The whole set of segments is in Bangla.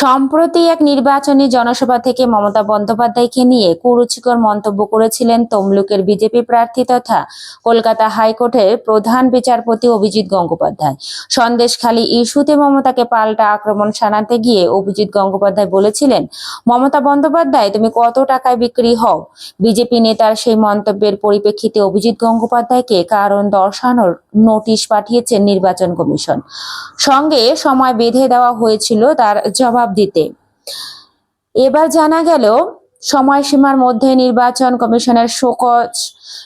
সম্প্রতি এক নির্বাচনী জনসভা থেকে মমতা বন্দ্যোপাধ্যায়কে নিয়ে কুরুচিকর মন্তব্য করেছিলেন তমলুকের বিজেপি প্রার্থী তথা কলকাতা হাইকোর্টের প্রধান বিচারপতি অভিজিৎ গঙ্গোপাধ্যায়। সন্দেশখালী ইস্যুতে মমতাকে পাল্টা আক্রমণ শানাতে গিয়ে অভিজিৎ গঙ্গোপাধ্যায় বলেছিলেন, মমতা বন্দ্যোপাধ্যায়, তুমি কত টাকায় বিক্রি হও? বিজেপি নেতার সেই মন্তব্যের পরিপ্রেক্ষিতে অভিজিৎ গঙ্গোপাধ্যায়কে কারণ দর্শানোর নোটিশ পাঠিয়েছেন নির্বাচন কমিশন। সঙ্গে সময় বেঁধে দেওয়া হয়েছিল, তার জবাব দিতে। এবার জানা গেল, সময়সীমার মধ্যে নির্বাচন কমিশনের শোকজ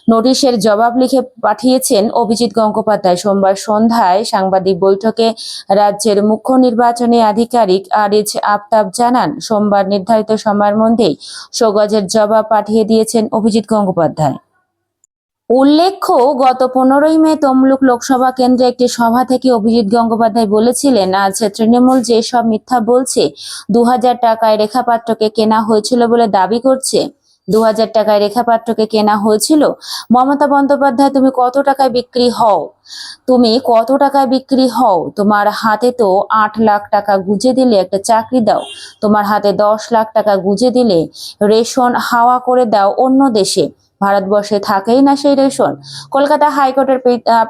নোটিশের জবাব লিখে পাঠিয়েছেন অভিজিৎ গঙ্গোপাধ্যায়। সোমবার সন্ধ্যায় সাংবাদিক বৈঠকে রাজ্যের মুখ্য নির্বাচনী আধিকারিক আরিজ আফতাব জানান, সোমবার নির্ধারিত সময়ের মধ্যেই শোকজের জবাব পাঠিয়ে দিয়েছেন অভিজিৎ গঙ্গোপাধ্যায়। উল্লেখ্য, গত পনেরোই মে তমলুক লোকসভা কেন্দ্রে একটি সভা থেকে অভিজিৎ গঙ্গোপাধ্যায় বলেছিলেন, আজ তৃণমূল যেসব মিথ্যা বলছে দু হাজার টাকায় রেখাপাত্রকে কেনা হয়েছিল বলে দাবি করছে। দু হাজার টাকায় রেখাপাত্রকে কেনা হয়েছিল? মমতা বন্দ্যোপাধ্যায়, তুমি কত টাকায় বিক্রি হও? তুমি কত টাকায় বিক্রি হও? তোমার হাতে তো আট লাখ টাকা গুজে দিলে একটা চাকরি দাও। তোমার হাতে দশ লাখ টাকা গুজে দিলে রেশন হাওয়া করে দাও অন্য দেশে। ভারতবর্ষে থাকেই না সেই রেশন। কলকাতা হাইকোর্টের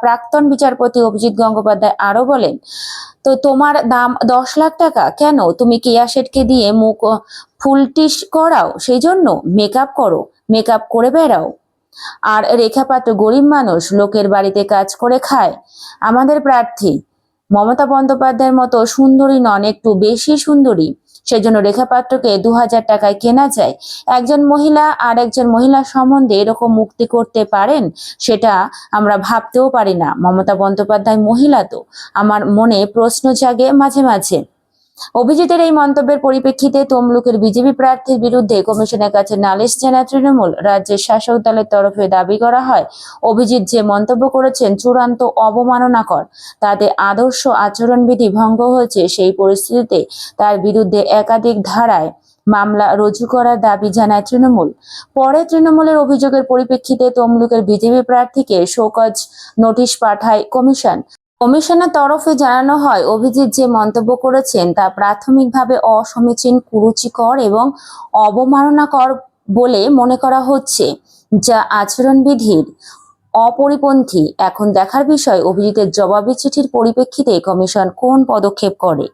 প্রাক্তন বিচারপতি অভিজিৎ গঙ্গোপাধ্যায় আরও বলেন, তো তোমার দাম দশ লাখ টাকা, কেন? তুমি কেয়া শেঠকে দিয়ে মুখ ফুলটিস করাও? সেই জন্য মেকআপ করো মেকআপ করে বেড়াও। আর রেখাপাত্র গরিব মানুষ, লোকের বাড়িতে কাজ করে খায়। আমাদের প্রার্থী মমতা বন্দ্যোপাধ্যায়ের মতো সুন্দরী নন, একটু বেশি সুন্দরী। সেজন্য রেখাপাত্রকে দু হাজার টাকায় কেনা যায়। একজন মহিলা আর একজন মহিলা সম্বন্ধে এরকম মুক্তি করতে পারেন, সেটা আমরা ভাবতেও পারি না। মমতা বন্দ্যোপাধ্যায় মহিলা তো। আমার মনে প্রশ্ন জাগে মাঝে মাঝে। অভিজিতের এই মন্তব্যের পরিপ্রেক্ষিতে তমলুকের বিজেপি প্রার্থীর বিরুদ্ধে কমিশনের কাছে নালিশ জানায় তৃণমূল। রাজ্যের শাসক দলের তরফে দাবি করা হয়, অভিজিৎ যে মন্তব্য করেছেন চূড়ান্ত অবমাননাকর, তাতে আদর্শ আচরণবিধি ভঙ্গ হয়েছে সেই পরিস্থিতিতে তার বিরুদ্ধে একাধিক ধারায় মামলা রুজু করার দাবি জানায় তৃণমূল। পরে তৃণমূলের অভিযোগের পরিপ্রেক্ষিতে তমলুকের বিজেপি প্রার্থীকে শোকজ নোটিশ পাঠায় কমিশন। কমিশনের তরফে জানানো হয়, অভিজিৎ যে মন্তব্য করেছেন তা প্রাথমিকভাবে অসমীচীন, কুরুচিকর এবং অবমাননাকর বলে মনে করা হচ্ছে, যা আচরণবিধির অপরিপন্থী। এখন দেখার বিষয়, অভিজিতের জবাবি চিঠির পরিপ্রেক্ষিতে কমিশন কোন পদক্ষেপ করে?